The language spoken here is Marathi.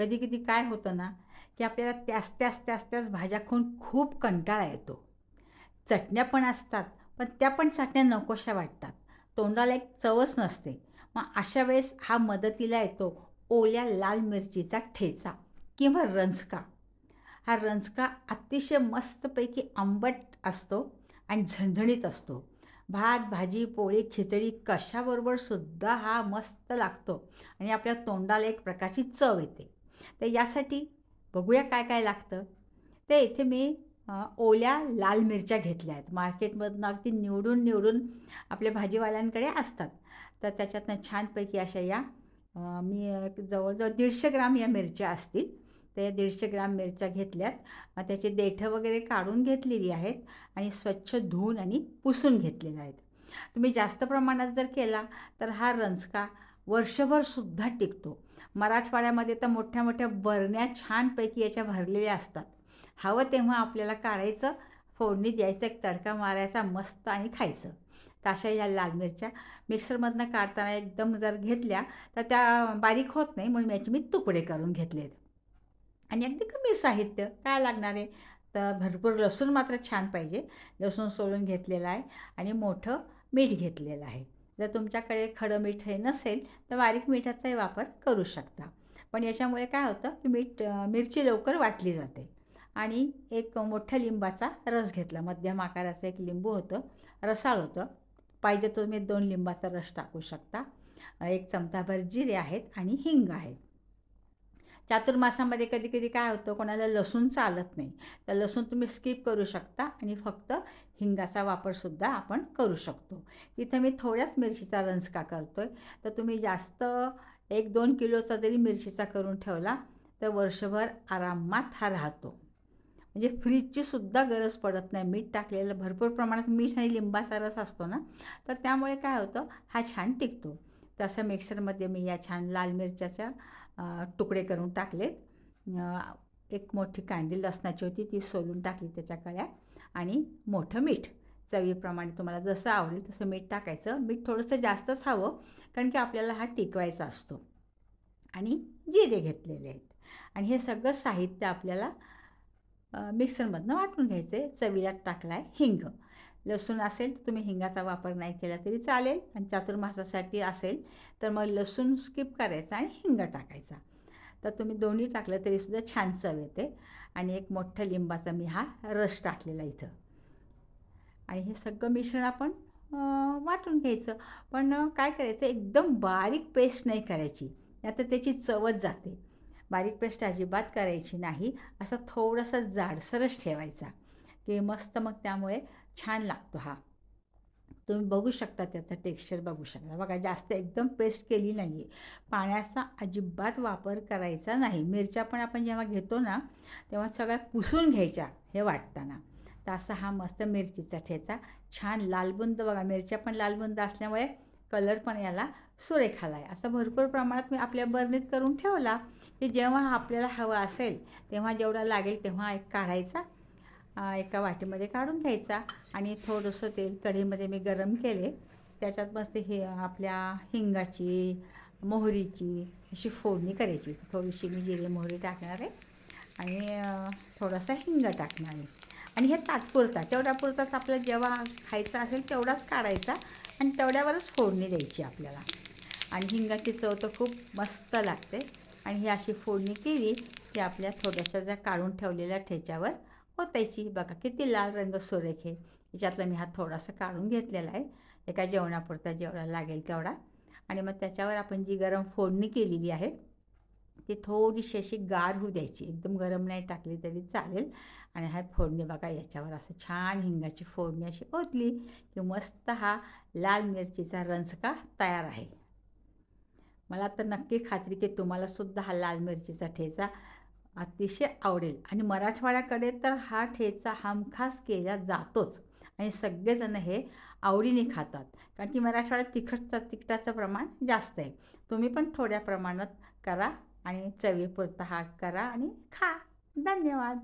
कधी कधी काय होतं ना की आपल्याला त्याच त्याच त्याच त्याच भाज्या खाऊन खूप कंटाळा येतो. चटण्या पण असतात पण त्या पण चटण्या नकोशा वाटतात. तोंडाला एक चवच नसते. मग अशा वेळेस हा मदतीला येतो ओल्या लाल मिरचीचा ठेचा किंवा रंजका. हा रंजका अतिशय मस्तपैकी आंबट असतो आणि झणझणीत असतो. भात भाजी पोळी खिचडी कशाबरोबर सुद्धा हा मस्त लागतो आणि आपल्या तोंडाला एक प्रकारची चव येते. तर यासाठी बघूया काय काय लागतं. ते इथे मी ओल्या लाल मिरच्या घेतल्या आहेत. मार्केटमधनं अगदी निवडून निवडून आपल्या भाजीवाल्यांकडे असतात. तर त्याच्यातनं छानपैकी अशा या मी जवळजवळ दीडशे ग्राम या मिरच्या असतील. तर या दीडशे ग्राम मिरच्या घेतल्यात. अ, त्याचे देठं वगैरे काढून घेतलेली आहेत आणि स्वच्छ धुवून आणि पुसून घेतलेल्या आहेत. तुम्ही जास्त प्रमाणात जर केला तर हा रंजका वर्षभरसुद्धा टिकतो. मराठवाड्यामध्ये तर मोठ्या मोठ्या बरण्या छानपैकी याच्या भरलेल्या असतात. हवं तेव्हा आपल्याला काढायचं फोडणी द्यायचं एक तडका मारायचा मस्त आणि खायचं. तर अशा या लाल मिरच्या. मिक्सरमधनं काढताना एकदम जर घेतल्या तर त्या बारीक होत नाही म्हणून याचे मी तुकडे करून घेतलेत. आणि अगदी कमी साहित्य काय लागणार आहे? तर भरपूर लसूण मात्र छान पाहिजे. लसूण सोलून घेतलेलं आहे आणि मोठं मीठ घेतलेलं आहे. जर तुमच्याकडे खडं मीठ हे नसेल तर बारीक मिठाचाही वापर करू शकता. पण याच्यामुळे काय होतं की मीठ मिरची लवकर वाटली जाते. आणि एक मोठ्या लिंबाचा रस घेतला. मध्यम आकाराचं एक लिंबू होतं रसाळ होतं. पाहिजे तुम्ही दोन लिंबाचा रस टाकू शकता. एक चमचाभर जिरे आहेत आणि हिंग आहे चातुर्मासामध्ये कधी कधी काय होतं कोणाला लसूण चालत नाही. तर लसूण तुम्ही स्किप करू शकता आणि फक्त हिंगाचा वापरसुद्धा आपण करू शकतो. इथं मी थोड्याच मिरचीचा रंजका करतो आहे तर तुम्ही जास्त एक दोन किलोचा जरी मिरचीचा करून ठेवला तर वर्षभर आरामात हा राहतो. म्हणजे फ्रीजची सुद्धा गरज पडत नाही. मीठ टाकलेलं भरपूर प्रमाणात मीठ आणि लिंबाचा रस असतो ना तर त्यामुळे काय होतं हा छान टिकतो. तसं मिक्सरमध्ये मी या छान लाल मिरच्याच्या तुकडे करून टाकलेत. एक मोठी कांडी लसणाची होती ती सोलून टाकली त्याच्या कळ्या आणि मोठं मीठ. चवीप्रमाणे तुम्हाला जसं आवडेल तसं मीठ टाकायचं. मीठ थोडंसं जास्तच हवं कारण की आपल्याला हा टिकवायचा असतो. आणि जिरे घेतलेले आहेत. आणि हे सगळं साहित्य आपल्याला मिक्सरमधनं वाटून घ्यायचं आहे चवीला टाकला आहे हिंग. लसूण असेल तर तुम्ही हिंगाचा वापर नाही केला तरी चालेल आणि चातुर्मासासाठी असेल तर मग लसूण स्किप करायचा आणि हिंग टाकायचा. तर तुम्ही दोन्ही टाकलं तरीसुद्धा छान चव येते. आणि एक मोठ्या लिंबाचा मी हा रस टाकलेला इथं. आणि हे सगळं मिश्रण आपण वाटून घ्यायचं. पण काय करायचं? एकदम बारीक पेस्ट नाही करायची. आता त्याची चवच जाते. बारीक पेस्ट अजिबात करायची नाही. असं थोडंसं जाडसरच ठेवायचा. की मस्त मग त्यामुळे छान लागतो हा. तुम्ही बघू शकता त्याचा टेक्स्चर बघू शकता. बघा जास्त एकदम पेस्ट केली नाही आहे पाण्याचा अजिबात वापर करायचा नाही. मिरच्या पण आपण जेव्हा घेतो ना तेव्हा सगळ्या पुसून घ्यायच्या हे वाटताना. तर असा हा मस्त मिरचीचा ठेचा. छान लालबुंद बघा मिरच्या पण लालबुंद असल्यामुळे कलर पण याला सुरेख आला आहे. असं भरपूर प्रमाणात मी आपल्या बरणीत करून ठेवला की जेव्हा आपल्याला हवं असेल तेव्हा जेवढा लागेल तेव्हा एक काढायचा. एका वाटीमध्ये काढून घ्यायचा आणि थोडंसं तेल कढईमध्ये मी गरम केले. त्याच्यात मस्त हे आपल्या हिंगाची मोहरीची अशी फोडणी करायची. थोडीशी मी जिरे मोहरी टाकणार आहे आणि थोडासा हिंग टाकणार आहे. आणि हे तात्पुरता तेवढ्यापुरताच आपल्याला जेव्हा खायचं असेल तेवढाच काढायचा आणि तेवढ्यावरच फोडणी द्यायची आपल्याला. आणि हिंगाची चव तर खूप मस्त लागते. आणि ही अशी फोडणी केली की आपल्या थोड्याशा ज्या काढून ठेवलेल्या ठेच्यावर ओतायची बघा किती लाल रंग सुरेख आहे. याच्यातला मी हा थोडासा काढून घेतलेला आहे. एका जेवणापुरता जेवढा लागेल तेवढा. आणि मग त्याच्यावर आपण जी गरम फोडणी केलेली आहे ती थोडीशी अशी गार होऊ द्यायची. एकदम गरम नाही टाकली तरी चालेल. आणि हा फोडणी बघा याच्यावर असं छान हिंगाची फोडणी अशी ओतली की मस्त हा लाल मिरचीचा रंजका तयार आहे. मला तर नक्की खात्री की तुम्हाला सुद्धा हा लाल मिरचीचा ठेचा अतिशय आवडेल. आणि मराठवाड्याकडे तर हा ठेचा हमखास केला जातोच. आणि सगळेजण हे आवडीने खातात. कारण की मराठवाड्यात तिखटचा तिखटाचं प्रमाण जास्त आहे. तुम्ही पण थोड्या प्रमाणात करा आणि चवीपुरता हा करा आणि खा. धन्यवाद.